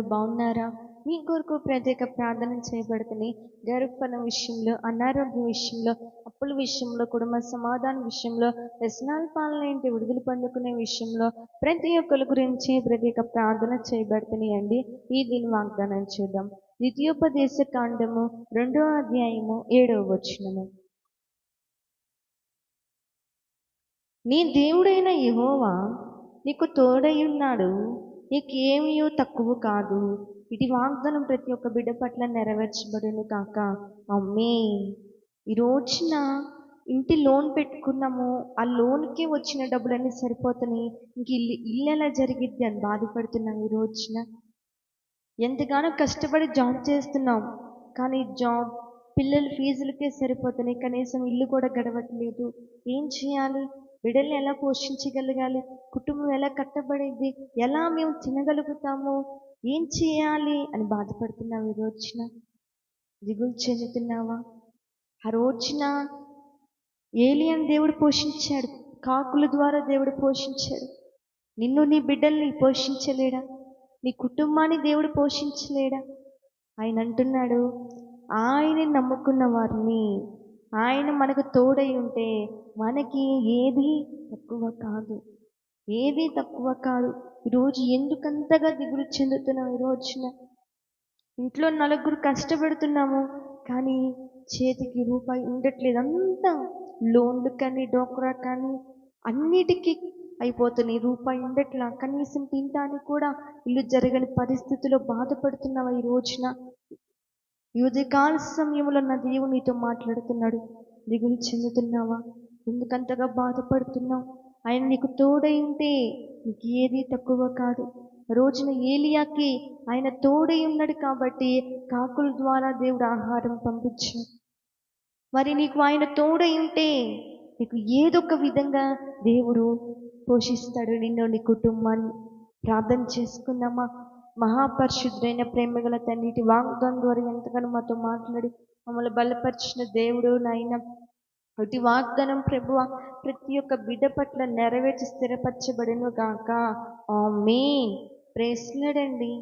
బాగున్నారా? మీ కొరకు ప్రత్యేక ప్రార్థన చేయబడుతుంది. గర్భణ విషయంలో అనారోగ్య విషయంలో అప్పుల విషయంలో కుటుంబ సమాధానం విషయంలో వ్యసనాల పాలన ఏంటి విడుదల పొందుకునే విషయంలో ప్రతి ఒక్కరి గురించి ప్రత్యేక ప్రార్థన చేయబడుతున్నాయండి. ఈ దీని వాగ్దానం చూద్దాం. ద్వితీయోపదేశ కాండము రెండో అధ్యాయము ఏడవ వచనము. నీ దేవుడైన యహోవా నీకు తోడై ఉన్నాడు. నీకేమీ తక్కువ కాదు. ఇది వాగ్దానం ప్రతి ఒక్క బిడ్డ పట్ల నెరవేర్చబడును కాక. అమ్మే ఈ రోజున ఇంటి లోన్ పెట్టుకున్నాము. ఆ లోన్కే వచ్చిన డబ్బులన్నీ సరిపోతున్నాయి. ఇంక ఇల్లు ఇల్లు ఎలా జరిగిద్ది అని బాధపడుతున్నాం ఈ రోజున. ఎంతగానో కష్టపడి జాబ్ చేస్తున్నాం. కానీ జాబ్ పిల్లల ఫీజులకే సరిపోతున్నాయి. కనీసం ఇల్లు కూడా గడవట్లేదు. ఏం చేయాలి? బిడ్డల్ని ఎలా పోషించగలగాలి? కుటుంబం ఎలా కట్టబడేది? ఎలా మేము తినగలుగుతాము? ఏం చేయాలి అని బాధపడుతున్నావు ఈ రోజున? దిగులు చెందుతున్నావా? ఆ రోజున ఏలియన్ దేవుడు పోషించాడు. కాకుల ద్వారా దేవుడు పోషించాడు. నిన్ను నీ బిడ్డల్ని పోషించలేడా? నీ కుటుంబాన్ని దేవుడు పోషించలేడా? ఆయన అంటున్నాడు ఆయన నమ్ముకున్న వారిని ఆయన మనకు తోడై ఉంటే మనకి ఏది తక్కువ కాదు. ఏది తక్కువ కాదు. ఈరోజు ఎందుకంతగా దిగులు చెందుతున్నాం ఈ రోజున? ఇంట్లో నలుగురు కష్టపడుతున్నాము కానీ చేతికి రూపాయి ఉండట్లేదు. అంతా లోన్లు కానీ డోక్రా కానీ అన్నిటికీ అయిపోతున్నాయి. రూపాయి ఉండట్లా? కనీసం తినడానికి కూడా ఇల్లు జరగని పరిస్థితిలో బాధపడుతున్నావా ఈ రోజున? ఈ ఉదయకాల సమయంలో నా దేవుడు నీతో మాట్లాడుతున్నాడు. దిగులు చెందుతున్నావా? ఎందుకంతగా బాధపడుతున్నావు? ఆయన నీకు తోడై ఉంటే నీకు ఏది తక్కువ కాదు. రోజున ఏలియాకి ఆయన తోడై ఉన్నాడు కాబట్టి కాకుల ద్వారా దేవుడు ఆహారం పంపించాడు. మరి నీకు ఆయన తోడై ఉంటే నీకు ఏదొక విధంగా దేవుడు పోషిస్తాడు నిన్ను నీ కుటుంబాన్ని. ప్రార్థన చేసుకుందామా? మహాపరిశుద్ధైన ప్రేమగల తండ్రి వాగ్దానం ద్వారా ఎంతగానో మాతో మాట్లాడి మమ్మల్ని బలపరిచిన దేవుడు నాయన. అటు వాగ్దానం ప్రభువ ప్రతి ఒక్క బిడ్డ పట్ల నెరవేర్చి స్థిరపరచబడిన గాక ఆ ఆమె ప్రేస్లడండి